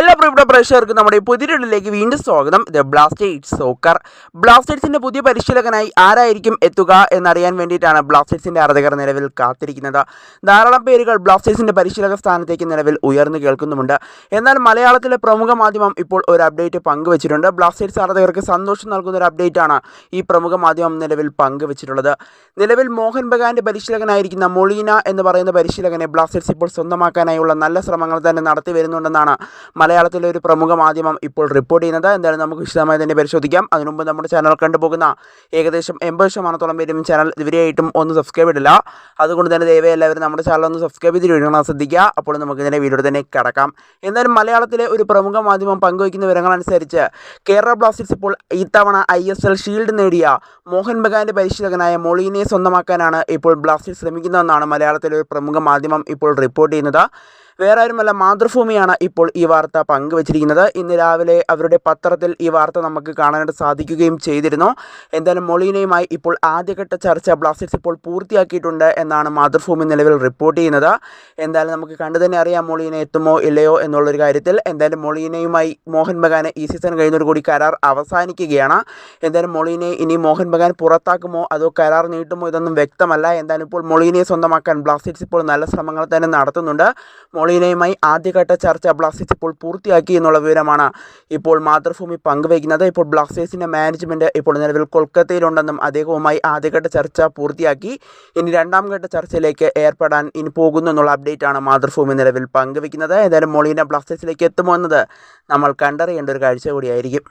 എല്ലാ പ്രിയപ്പെട്ട പ്രേക്ഷകർക്കും നമ്മുടെ ഈ പുതിയൊരിലേക്ക് വീണ്ടും സ്വാഗതം. The Blasters soccer. ബ്ലാസ്റ്റേഴ്സിന്റെ പുതിയ പരിശീലകനായി ആരായിരിക്കും എത്തുക എന്നറിയാൻ വേണ്ടിയിട്ടാണ് ബ്ലാസ്റ്റേഴ്സിന്റെ ആരാധകർ നിലവിൽ കാത്തിരിക്കുന്നത്. ധാരാളം പേരുകൾ ബ്ലാസ്റ്റേഴ്സിന്റെ പരിശീലക സ്ഥാനത്തേക്ക് നിലവിൽ ഉയർന്നു കേൾക്കുന്നുമുണ്ട്. എന്നാൽ മലയാളത്തിലെ പ്രമുഖ മാധ്യമം ഇപ്പോൾ ഒരു അപ്ഡേറ്റ് പങ്കുവച്ചിട്ടുണ്ട്. ബ്ലാസ്റ്റേഴ്സ് ആരാധകർക്ക് സന്തോഷം നൽകുന്ന ഒരു അപ്ഡേറ്റാണ് ഈ പ്രമുഖ മാധ്യമം നിലവിൽ പങ്കുവച്ചിട്ടുള്ളത്. നിലവിൽ മോഹൻ ബഗാന്റെ പരിശീലകനായിരിക്കുന്ന മൊളീന എന്ന് പറയുന്ന പരിശീലകനെ ബ്ലാസ്റ്റേഴ്സ് ഇപ്പോൾ സ്വന്തമാക്കാനായുള്ള നല്ല ശ്രമങ്ങൾ തന്നെ നടത്തി വരുന്നുണ്ടെന്നാണ് മലയാളത്തിലെ ഒരു പ്രമുഖ മാധ്യമം ഇപ്പോൾ റിപ്പോർട്ട് ചെയ്യുന്നത്. എന്തായാലും നമുക്ക് വിശദമായി തന്നെ പരിശോധിക്കാം. അതിനുമുമ്പ് നമ്മുടെ ചാനൽ കണ്ടുപോകുന്ന ഏകദേശം എൺപത് ശതമാനത്തോളം പേരും ചാനൽ ഇതുവരെയായിട്ടും ഒന്ന് സബ്സ്ക്രൈബ് ഇടില്ല. അതുകൊണ്ട് തന്നെ ദയവേ എല്ലാവരും നമ്മുടെ ചാനൽ ഒന്ന് സബ്സ്ക്രൈബ് ചെയ്ത് വീഡിയോ ശ്രദ്ധിക്കുക. അപ്പോൾ നമുക്ക് ഇതിന്റെ വീഡിയോ തന്നെ കിടക്കാം. എന്തായാലും മലയാളത്തിലെ ഒരു പ്രമുഖ മാധ്യമം പങ്കുവയ്ക്കുന്ന വിവരങ്ങളനുസരിച്ച് കേരള ബ്ലാസ്റ്റേഴ്സ് ഇപ്പോൾ ഇത്തവണ ഐ എസ് എൽ ഷീൽഡ് നേടിയ മോഹൻ ബഗാന്റെ പരിശീലകനായ മോളിനെ സ്വന്തമാക്കാനാണ് ഇപ്പോൾ ബ്ലാസ്റ്റേഴ്സ് ശ്രമിക്കുന്നതെന്നാണ് മലയാളത്തിലെ ഒരു പ്രമുഖ മാധ്യമം ഇപ്പോൾ റിപ്പോർട്ട് ചെയ്യുന്നത്. വേറെ ആരുമല്ല മാതൃഭൂമിയാണ് ഇപ്പോൾ ഈ വാർത്ത പങ്കുവച്ചിരിക്കുന്നത്. ഇന്ന് രാവിലെ അവരുടെ പത്രത്തിൽ ഈ വാർത്ത നമുക്ക് കാണാനായിട്ട് സാധിക്കുകയും ചെയ്തിരുന്നു. എന്തായാലും മൊളീനയുമായി ഇപ്പോൾ ആദ്യഘട്ട ചർച്ച ബ്ലാസ്റ്റേഴ്സ് ഇപ്പോൾ പൂർത്തിയാക്കിയിട്ടുണ്ട് എന്നാണ് മാതൃഭൂമി നിലവിൽ റിപ്പോർട്ട് ചെയ്യുന്നത്. എന്തായാലും നമുക്ക് കണ്ടു തന്നെ അറിയാം മൊളീന എത്തുമോ ഇല്ലയോ എന്നുള്ളൊരു കാര്യത്തിൽ. എന്തായാലും മൊളീനയുമായി മോഹൻ ബഗാന് ഈ സീസൺ കൂടി കരാർ അവസാനിക്കുകയാണ്. എന്തായാലും മൊളീനെ ഇനി മോഹൻ ബഗാൻ പുറത്താക്കുമോ അതോ കരാർ നീട്ടുമോ ഇതൊന്നും വ്യക്തമല്ല. എന്തായാലും ഇപ്പോൾ മൊളീനയെ സ്വന്തമാക്കാൻ ബ്ലാസ്റ്റേഴ്സ് ഇപ്പോൾ നല്ല ശ്രമങ്ങൾ തന്നെ നടത്തുന്നുണ്ട്. മൊളീനയുമായി ആദ്യഘട്ട ചർച്ച ബ്ലാസ്റ്റേഴ്സ് ഇപ്പോൾ പൂർത്തിയാക്കി എന്നുള്ള വിവരമാണ് ഇപ്പോൾ മാതൃഭൂമി പങ്കുവയ്ക്കുന്നത്. ഇപ്പോൾ ബ്ലാസ്റ്റേഴ്സിന്റെ മാനേജ്മെന്റ് ഇപ്പോൾ നിലവിൽ കൊൽക്കത്തയിലുണ്ടെന്നും അദ്ദേഹവുമായി ആദ്യഘട്ട ചർച്ച പൂർത്തിയാക്കി. ഇനി രണ്ടാം ഘട്ട ചർച്ചയിലേക്ക് ഏർപ്പെടാൻ ഇനി പോകുന്നു എന്നുള്ള അപ്ഡേറ്റാണ് മാതൃഭൂമി നിലവിൽ പങ്കുവയ്ക്കുന്നത്. ഏതായാലും മൊളീന ബ്ലാസ്റ്റേഴ്സിലേക്ക് എത്തുമോ എന്നത് നമ്മൾ കണ്ടറിയേണ്ട ഒരു കാഴ്ച കൂടിയായിരിക്കും.